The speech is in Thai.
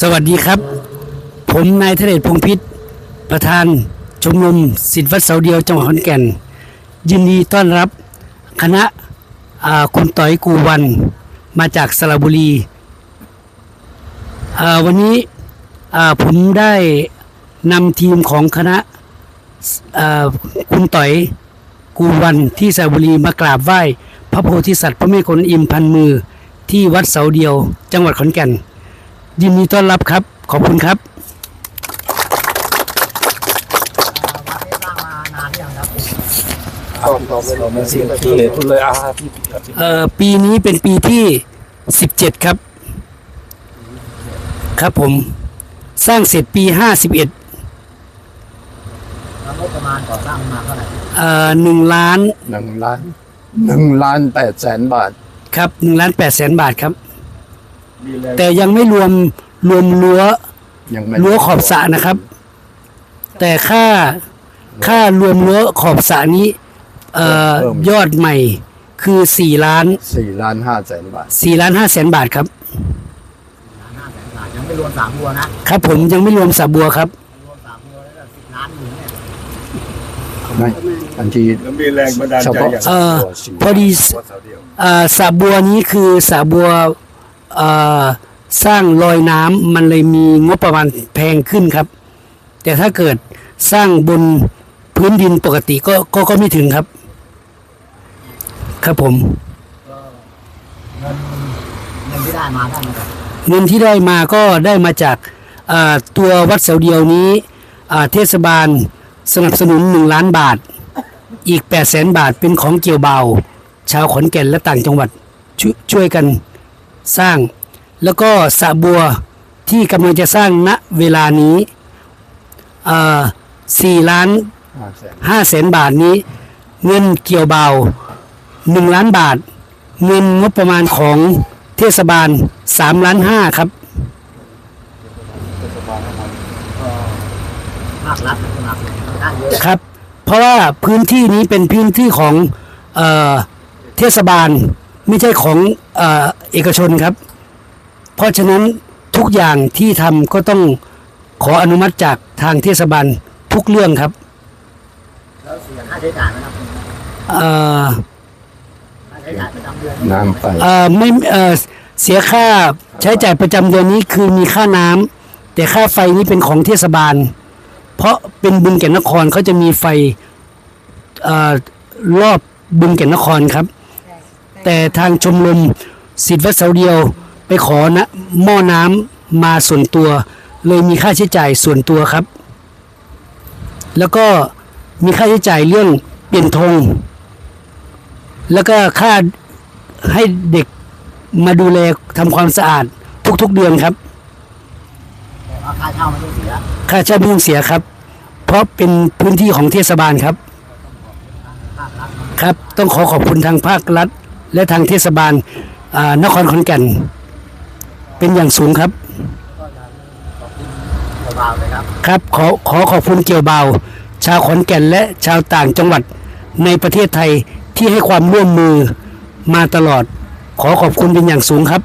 สวัสดีครับ ผมนายทเดชพงพิษประธานชมรมสิทธิวัดเสาเดียวจังหวัดขอนแก่น ยินดีต้อนรับคณะคุณต่อยกูวันมาจากสระบุรี วันนี้ผมได้นำทีมของคณะคุณต่อยกูวันที่สระบุรีมากราบไหว้ พระโพธิสัตว์พระเมฆคนอิมพันมือที่วัดเสาเดียว จังหวัดขอนแก่น ยินดีต้อนรับครับ ขอบคุณครับที่ทุนเลยอาพี่เอ่อปีนี้เป็นปีที่17ครับ ครับผม สร้างเสร็จปี51แล้วงบประมาณก่อสร้างมาเท่าไหร่เอ่อหนึ่งล้านหนึ่งล้านหนึ่งล้านแปดแสนบาท ครับหนึ่งล้านแปดแสนบาทครับ แต่ยังไม่รวมรวมรั้วยังไม่รั้วขอบสระนะครับ แต่ค่าค่ารวมรั้วขอบสระนี้เอ่อยอดใหม่คือ4ล้านสี่ล้านห้าแสนบาท4ล้าน5แสนบาทครับห้าแสนบาทยังไม่รวมสามบัวนะครับผมยังไม่รวมสระบัวครับรวมสามบัวแล้วก็สิบล้านอยู่เนี่ยไม่อันที่แล้วมีแรงบันดาลเฉใจพาะอย่างเอ่อตัวสี่พอดีวัดเสาเดียวเอ่อสระบัวนี้คือสระบัวเอ่อ สร้างลอยน้ำมันเลยมีงบประมาณแพงขึ้นครับ แต่ถ้าเกิดสร้างบนพื้นดินปกติก็ก็ก็ไม่ถึงครับ ครับผมเงินเงินที่ได้มาได้มาจากเงินที่ได้มาก็ได้มาจากอ่าตัววัดเสาเดียวนี้อ่าเทศบาลสนับสนุนหนึ่งล้านบาท อีก8 0 0แสนบาทเป็นของเกี่ยวเบา ชาวขอนแก่นและต่างจังหวัดชวยช่วยกัน สร้าง แล้วก็สระบัวที่กำลังจะสร้างณเวลานี้อ่าสี่ล้านห้าแสนห้าแสนบาทนี้ เงินเกี่ยวเบาหนึ่งล้านบาท เงินงบประมาณของเทศบาลสามล้านห้าครับภาครัฐสนับสนุนได้เยอะครับ เพราะว่าพื้นที่นี้เป็นพื้นที่ของเออเทศบาลไม่ใช่ของ เออเอกชนครับ เพราะฉะนั้นทุกอย่างที่ทำก็ต้องขออนุมัติจากทางเทศบาลทุกเรื่องครับแล้วเสียค่าใช้จ่ายนะครับเอ่อค่าใช้จ่ายประจำเดือนน้ำไฟเอ่อไม่เอ่อเสียค่าใช้จ่ายประจำเดือนนี้คือมีค่าน้ำแต่ค่าไฟนี้เป็นของเทศบาล เพราะเป็นบึงแก่นนครเขาจะมีไฟเอ่อรอบบึงแก่นนครครับ แต่ทางชมรมสิทธิ์วัดเสาเดียวไปขอนะหม้อน้ำมาส่วนตัว เลยมีค่าใช้จ่ายส่วนตัวครับ แล้วก็มีค่าใช้จ่ายเรื่องเปลี่ยนธงแล้วก็ค่าให้เด็กมาดูแลทำความสะอาดทุกๆเดือนครับค่าค่าเช่าไม่ได้เสียค่าเช่าไม่ต้องเสียครับ เพราะเป็นพื้นที่ของเทศบาลครับ ครับ ต้องขอขอบคุณทางภาครัฐ และทางเทศบาลอ่านครขอนแก่น เป็นอย่างสูงครับเบาๆเลยครับครับขอขอขอบคุณเกี่ยวเบา ชาวขอนแก่นและชาวต่างจังหวัดในประเทศไทยที่ให้ความร่วมมือมาตลอด ขอขอบคุณเป็นอย่างสูงครับ